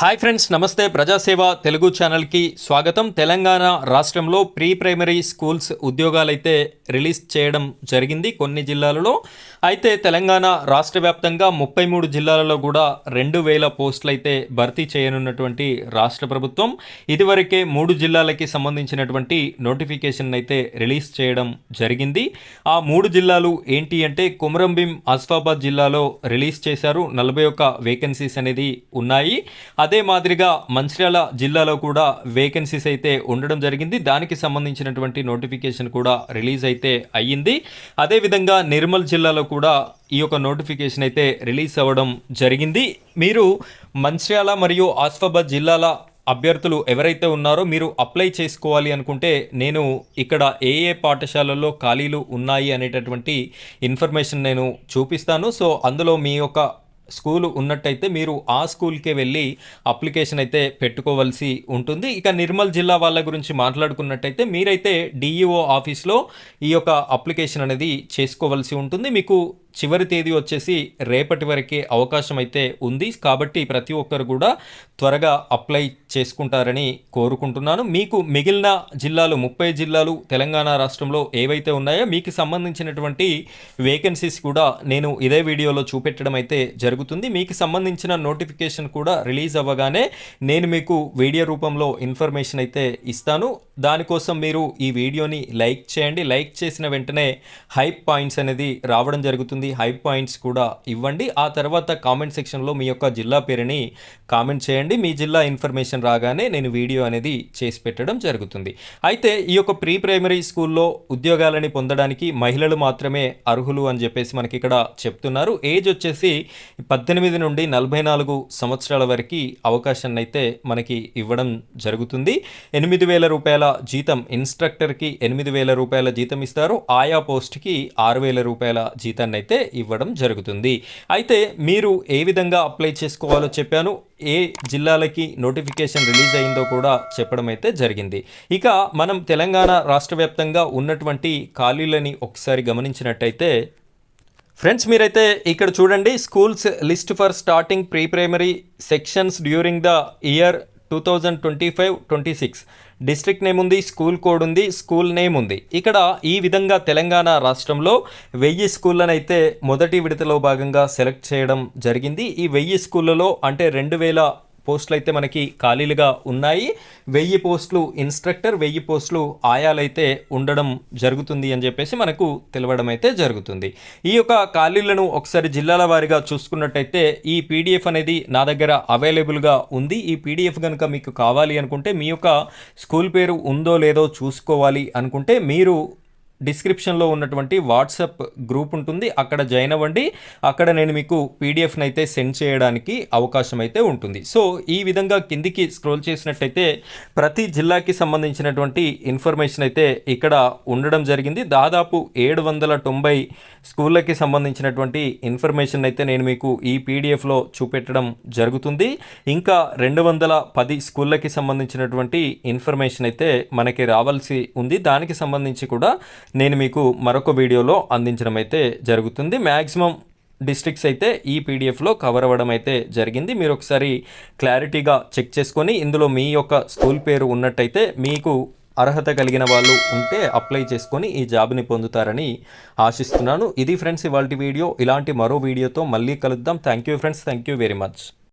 Hi friends నమస్తే. ప్రజాసేవ తెలుగు ఛానల్కి స్వాగతం. తెలంగాణ రాష్ట్రంలో ప్రీ ప్రైమరీ స్కూల్స్ ఉద్యోగాలైతే రిలీజ్ చేయడం జరిగింది కొన్ని జిల్లాలలో. అయితే తెలంగాణ రాష్ట్ర వ్యాప్తంగా ముప్పై మూడు జిల్లాలలో కూడా రెండు వేల పోస్టులు అయితే భర్తీ చేయనున్నటువంటి రాష్ట్ర ప్రభుత్వం. ఇదివరకే మూడు జిల్లాలకి సంబంధించినటువంటి నోటిఫికేషన్ అయితే రిలీజ్ చేయడం జరిగింది. ఆ మూడు జిల్లాలు ఏంటి అంటే కుమరంభీం ఆసిఫాబాద్ జిల్లాలో రిలీజ్ చేశారు. నలభై ఒక్క వేకెన్సీస్ అనేది ఉన్నాయి. అదే మాదిరిగా మంచిర్యాల జిల్లాలో కూడా వేకెన్సీస్ అయితే ఉండడం జరిగింది. దానికి సంబంధించినటువంటి నోటిఫికేషన్ కూడా రిలీజ్ అయితే అయ్యింది. అదేవిధంగా నిర్మల్ జిల్లాలో కూడా ఈ యొక్క నోటిఫికేషన్ అయితే రిలీజ్ అవ్వడం జరిగింది. మీరు మంచిర్యాల మరియు ఆసిఫాబాద్ జిల్లాల అభ్యర్థులు ఎవరైతే ఉన్నారో మీరు అప్లై చేసుకోవాలి అనుకుంటే నేను ఇక్కడ ఏ ఏ పాఠశాలల్లో ఖాళీలు ఉన్నాయి అనేటటువంటి ఇన్ఫర్మేషన్ నేను చూపిస్తాను. సో అందులో మీ యొక్క స్కూలు ఉన్నట్టయితే మీరు ఆ స్కూల్కే వెళ్ళి అప్లికేషన్ అయితే పెట్టుకోవాల్సి ఉంటుంది. ఇక నిర్మల్ జిల్లా వాళ్ళ గురించి మాట్లాడుకున్నట్టయితే మీరైతే డిఈఓ ఆఫీస్లో ఈ యొక్క అప్లికేషన్ అనేది చేసుకోవాల్సి ఉంటుంది. మీకు చివరి తేదీ వచ్చేసి రేపటి వరకే అవకాశం అయితే ఉంది. కాబట్టి ప్రతి ఒక్కరు కూడా త్వరగా అప్లై చేసుకుంటారని కోరుకుంటున్నాను. మీకు మిగిలిన జిల్లాలు ముప్పై జిల్లాలు తెలంగాణ రాష్ట్రంలో ఏవైతే ఉన్నాయో మీకు సంబంధించినటువంటి వేకెన్సీస్ కూడా నేను ఇదే వీడియోలో చూపెట్టడం అయితే జరుగుతుంది. మీకు సంబంధించిన నోటిఫికేషన్ కూడా రిలీజ్ అవ్వగానే నేను మీకు వీడియో రూపంలో ఇన్ఫర్మేషన్ అయితే ఇస్తాను. దానికోసం మీరు ఈ వీడియోని లైక్ చేయండి. లైక్ చేసిన వెంటనే హైప్ పాయింట్స్ అనేది రావడం జరుగుతుంది. హై పాయింట్స్ కూడా ఇవ్వండి. ఆ తర్వాత కామెంట్ సెక్షన్లో మీ యొక్క జిల్లా పేరుని కామెంట్ చేయండి. మీ జిల్లా ఇన్ఫర్మేషన్ రాగానే నేను వీడియో అనేది చేసి పెట్టడం జరుగుతుంది. అయితే ఈ యొక్క ప్రీ ప్రైమరీ స్కూల్లో ఉద్యోగాలని పొందడానికి మహిళలు మాత్రమే అర్హులు అని చెప్పేసి మనకి ఇక్కడ చెప్తున్నారు. ఏజ్ వచ్చేసి పద్దెనిమిది నుండి నలభై నాలుగు సంవత్సరాల వరకు అవకాశాన్ని అయితే మనకి ఇవ్వడం జరుగుతుంది. ఎనిమిది వేల రూపాయల జీతం ఇన్స్ట్రక్టర్కి ఎనిమిది వేల రూపాయల జీతం ఇస్తారు. ఆయా పోస్ట్కి ఆరు వేల రూపాయల జీతాన్ని అయితే ఇవ్వడం జరుగుతుంది. అయితే మీరు ఏ విధంగా అప్లై చేసుకోవాలో చెప్పాను. ఏ జిల్లాలకి నోటిఫికేషన్ రిలీజ్ అయిందో కూడా చెప్పడం అయితే జరిగింది. ఇక మనం తెలంగాణ రాష్ట్ర వ్యాప్తంగా ఉన్నటువంటి ఖాళీలని ఒకసారి గమనించినట్టయితే ఫ్రెండ్స్ మీరైతే ఇక్కడ చూడండి schools list for starting pre primary sections during the year two thousand twenty five twenty six district name ఉంది స్కూల్ కోడ్ ఉంది స్కూల్ నేమ్ ఉంది. ఇక్కడ ఈ విధంగా తెలంగాణ రాష్ట్రంలో వెయ్యి స్కూళ్ళను అయితే మొదటి విడతలో భాగంగా సెలెక్ట్ చేయడం జరిగింది. ఈ వెయ్యి స్కూళ్ళలో అంటే రెండు వేల పోస్టులు అయితే మనకి ఖాళీలుగా ఉన్నాయి. వెయ్యి పోస్టులు ఇన్స్ట్రక్టర్ వెయ్యి పోస్టులు ఆయాలైతే ఉండడం జరుగుతుంది అని చెప్పేసి మనకు తెలవడం అయితే జరుగుతుంది. ఈ యొక్క ఖాళీలను ఒకసారి జిల్లాల వారీగా చూసుకున్నట్టయితే ఈ పీడిఎఫ్ అనేది నా దగ్గర అవైలబుల్గా ఉంది. ఈ పీడిఎఫ్ కనుక మీకు కావాలి అనుకుంటే మీ యొక్క స్కూల్ పేరు ఉందో లేదో చూసుకోవాలి అనుకుంటే మీరు డిస్క్రిప్షన్లో ఉన్నటువంటి వాట్సాప్ గ్రూప్ ఉంటుంది. అక్కడ జాయిన్ అవ్వండి. అక్కడ నేను మీకు పీడిఎఫ్ని అయితే సెండ్ చేయడానికి అవకాశం అయితే ఉంటుంది. సో ఈ విధంగా కిందికి స్క్రోల్ చేసినట్టయితే ప్రతి జిల్లాకి సంబంధించినటువంటి ఇన్ఫర్మేషన్ అయితే ఇక్కడ ఉండడం జరిగింది. దాదాపు ఏడు వందల తొంభై స్కూళ్ళకి సంబంధించినటువంటి ఇన్ఫర్మేషన్ అయితే నేను మీకు ఈ పీడిఎఫ్లో చూపెట్టడం జరుగుతుంది. ఇంకా రెండు వందల పది స్కూళ్ళకి సంబంధించినటువంటి ఇన్ఫర్మేషన్ అయితే మనకి రావాల్సి ఉంది. దానికి సంబంధించి కూడా నేను మీకు మరొక వీడియోలో అందించడం అయితే జరుగుతుంది. మ్యాక్సిమం డిస్ట్రిక్ట్స్ అయితే ఈ పీడిఎఫ్లో కవర్ అవ్వడం అయితే జరిగింది. మీరు ఒకసారి క్లారిటీగా చెక్ చేసుకొని ఇందులో మీ యొక్క స్కూల్ పేరు ఉన్నట్టయితే మీకు అర్హత కలిగిన వాళ్ళు ఉంటే అప్లై చేసుకొని ఈ జాబ్ని పొందుతారని ఆశిస్తున్నాను. ఇది ఫ్రెండ్స్ ఇవాళ వీడియో. ఇలాంటి మరో వీడియోతో మళ్ళీ కలుద్దాం. Thank you friends. Thank you very much.